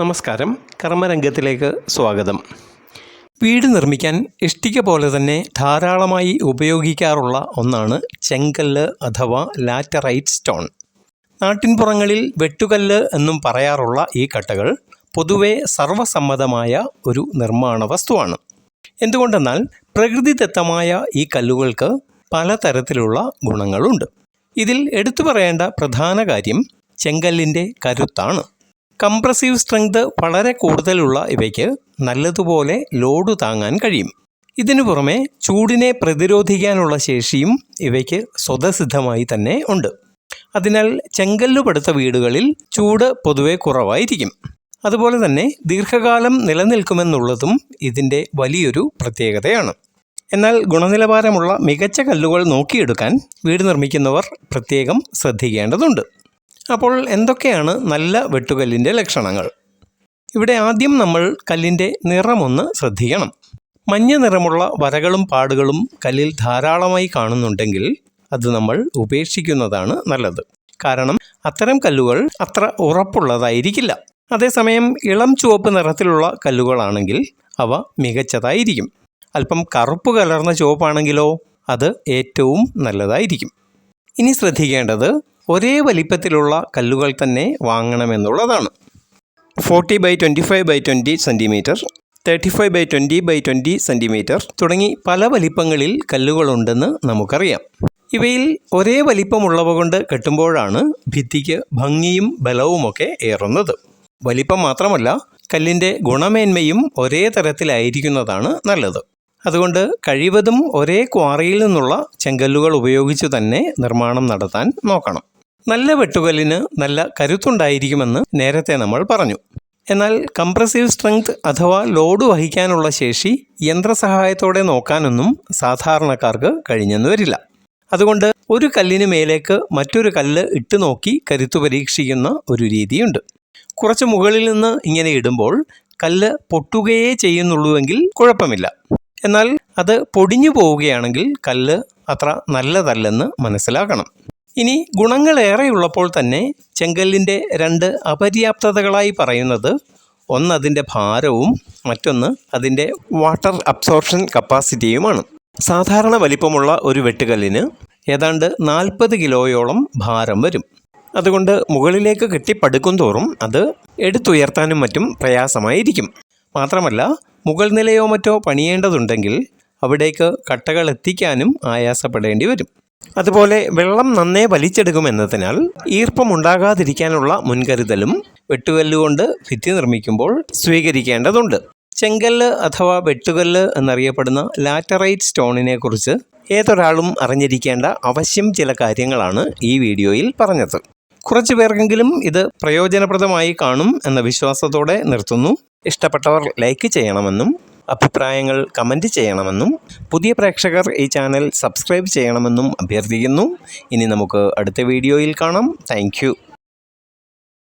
നമസ്കാരം. കർമ്മരംഗത്തിലേക്ക് സ്വാഗതം. വീട് നിർമ്മിക്കാൻ ഇഷ്ടിക പോലെ തന്നെ ധാരാളമായി ഉപയോഗിക്കാറുള്ള ഒന്നാണ് ചെങ്കല്ല് അഥവാ ലാറ്ററൈറ്റ് സ്റ്റോൺ. നാട്ടിൻപുറങ്ങളിൽ വെട്ടുകല്ല് എന്നും പറയാറുള്ള ഈ കട്ടകൾ പൊതുവെ സർവസമ്മതമായ ഒരു നിർമ്മാണ വസ്തുവാണ്. എന്തുകൊണ്ടെന്നാൽ പ്രകൃതിദത്തമായ ഈ കല്ലുകൾക്ക് പലതരത്തിലുള്ള ഗുണങ്ങളുണ്ട്. ഇതിൽ എടുത്തു പറയേണ്ട പ്രധാന കാര്യം ചെങ്കല്ലിന്റെ കരുത്താണ്. കംപ്രസീവ് സ്ട്രെങ്ത് വളരെ കൂടുതലുള്ള ഇവയ്ക്ക് നല്ലതുപോലെ ലോഡ് താങ്ങാൻ കഴിയും. ഇതിനു പുറമെ ചൂടിനെ പ്രതിരോധിക്കാനുള്ള ശേഷിയും ഇവയ്ക്ക് സ്വതസിദ്ധമായി തന്നെ ഉണ്ട്. അതിനാൽ ചെങ്കല്ലു പടുത്ത വീടുകളിൽ ചൂട് പൊതുവെ കുറവായിരിക്കും. അതുപോലെ തന്നെ ദീർഘകാലം നിലനിൽക്കുമെന്നുള്ളതും ഇതിന്റെ വലിയൊരു പ്രത്യേകതയാണ്. എന്നാൽ ഗുണനിലവാരമുള്ള മികച്ച കല്ലുകൾ നോക്കിയെടുക്കാൻ വീട് നിർമ്മിക്കുന്നവർ പ്രത്യേകം ശ്രദ്ധിക്കേണ്ടതുണ്ട്. അപ്പോൾ എന്തൊക്കെയാണ് നല്ല വെട്ടുകല്ലിന്റെ ലക്ഷണങ്ങൾ? ഇവിടെ ആദ്യം നമ്മൾ കല്ലിന്റെ നിറമൊന്ന് ശ്രദ്ധിക്കണം. മഞ്ഞ നിറമുള്ള വരകളും പാടുകളും കല്ലിൽ ധാരാളമായി കാണുന്നുണ്ടെങ്കിൽ അത് നമ്മൾ ഉപേക്ഷിക്കുന്നതാണ് നല്ലത്. കാരണം അത്തരം കല്ലുകൾ അത്ര ഉറപ്പുള്ളതായിരിക്കില്ല. അതേസമയം ഇളം ചുവപ്പ് നിറത്തിലുള്ള കല്ലുകളാണെങ്കിൽ അവ മികച്ചതായിരിക്കും. അല്പം കറുപ്പ് കലർന്ന ചുവപ്പാണെങ്കിലോ അത് ഏറ്റവും നല്ലതായിരിക്കും. ഇനി ശ്രദ്ധിക്കേണ്ടത് ഒരേ വലിപ്പത്തിലുള്ള കല്ലുകൾ തന്നെ വാങ്ങണമെന്നുള്ളതാണ്. Forty by twenty five by twenty centimetre thirty five by twenty by twenty centimetre തുടങ്ങി പല വലിപ്പങ്ങളിൽ കല്ലുകളുണ്ടെന്ന് നമുക്കറിയാം. ഇവയിൽ ഒരേ വലിപ്പമുള്ളവ കൊണ്ട് കെട്ടുമ്പോഴാണ് ഭിത്തിക്ക് ഭംഗിയും ബലവുമൊക്കെ ഏറുന്നത്. വലിപ്പം മാത്രമല്ല കല്ലിന്റെ ഗുണമേന്മയും ഒരേ തരത്തിലായിരിക്കുന്നതാണ് നല്ലത്. അതുകൊണ്ട് കഴിവതും ഒരേ ക്വാറിയിൽ നിന്നുള്ള ചെങ്കല്ലുകൾ ഉപയോഗിച്ച് തന്നെ നിർമ്മാണം നടത്താൻ നോക്കണം. നല്ല വെട്ടുകല്ലിന് നല്ല കരുത്തുണ്ടായിരിക്കുമെന്ന് നേരത്തെ നമ്മൾ പറഞ്ഞു. എന്നാൽ കംപ്രസീവ് സ്ട്രെങ്ത് അഥവാ ലോഡ് വഹിക്കാനുള്ള ശേഷി യന്ത്രസഹായത്തോടെ നോക്കാനൊന്നും സാധാരണക്കാർക്ക് കഴിഞ്ഞെന്ന് വരില്ല. അതുകൊണ്ട് ഒരു കല്ലിന് മേലേക്ക് മറ്റൊരു കല്ല് ഇട്ട് നോക്കി കരുത്തു പരീക്ഷിക്കുന്ന ഒരു രീതിയുണ്ട്. കുറച്ച് മുകളിൽ നിന്ന് ഇങ്ങനെ ഇടുമ്പോൾ കല്ല് പൊട്ടുകയേ ചെയ്യുന്നുള്ളൂവെങ്കിൽ കുഴപ്പമില്ല. എന്നാൽ അത് പൊടിഞ്ഞു പോവുകയാണെങ്കിൽ കല്ല് അത്ര നല്ലതല്ലെന്ന് മനസ്സിലാക്കണം. ഇനി ഗുണങ്ങളേറെയുള്ളപ്പോൾ തന്നെ ചെങ്കല്ലിന്റെ രണ്ട് അപര്യാപ്തതകളായി പറയുന്നത് ഒന്ന് അതിന്റെ ഭാരവും മറ്റൊന്ന് അതിന്റെ വാട്ടർ അബ്സോർപ്ഷൻ കപ്പാസിറ്റിയുമാണ് സാധാരണ വലിപ്പമുള്ള ഒരു വെട്ടുകല്ലിന് ഏതാണ്ട് നാൽപ്പത് കിലോയോളം ഭാരം വരും. അതുകൊണ്ട് മുകളിലേക്ക് കെട്ടിപ്പടുക്കും തോറും അത് എടുത്തുയർത്താനും മറ്റും പ്രയാസമായിരിക്കും. മാത്രമല്ല മുകൾ നിലയോ മറ്റോ പണിയേണ്ടതുണ്ടെങ്കിൽ അവിടേക്ക് കട്ടകൾ എത്തിക്കാനും ആയാസപ്പെടേണ്ടി വരും. അതുപോലെ വെള്ളം നന്നേ വലിച്ചെടുക്കുമെന്നതിനാൽ ഈർപ്പമുണ്ടാകാതിരിക്കാനുള്ള മുൻകരുതലും വെട്ടുകല്ലുകൊണ്ട് ഭിത്തി നിർമ്മിക്കുമ്പോൾ സ്വീകരിക്കേണ്ടതുണ്ട്. ചെങ്കല്ല് അഥവാ വെട്ടുകല്ല് എന്നറിയപ്പെടുന്ന ലാറ്ററൈറ്റ് സ്റ്റോണിനെ കുറിച്ച് ഏതൊരാളും അറിഞ്ഞിരിക്കേണ്ട അവശ്യം ചില കാര്യങ്ങളാണ് ഈ വീഡിയോയിൽ പറഞ്ഞത്. കുറച്ചു പേർക്കെങ്കിലും ഇത് പ്രയോജനപ്രദമായി കാണും എന്ന വിശ്വാസത്തോടെ നിർത്തുന്നു. ഇഷ്ടപ്പെട്ടവർ ലൈക്ക് ചെയ്യണമെന്നും അഭിപ്രായങ്ങൾ കമന്റ് ചെയ്യണമെന്നും പുതിയ പ്രേക്ഷകർ ഈ ചാനൽ സബ്സ്ക്രൈബ് ചെയ്യണമെന്നും അഭ്യർത്ഥിക്കുന്നു. ഇനി നമുക്ക് അടുത്ത വീഡിയോയിൽ കാണാം. താങ്ക്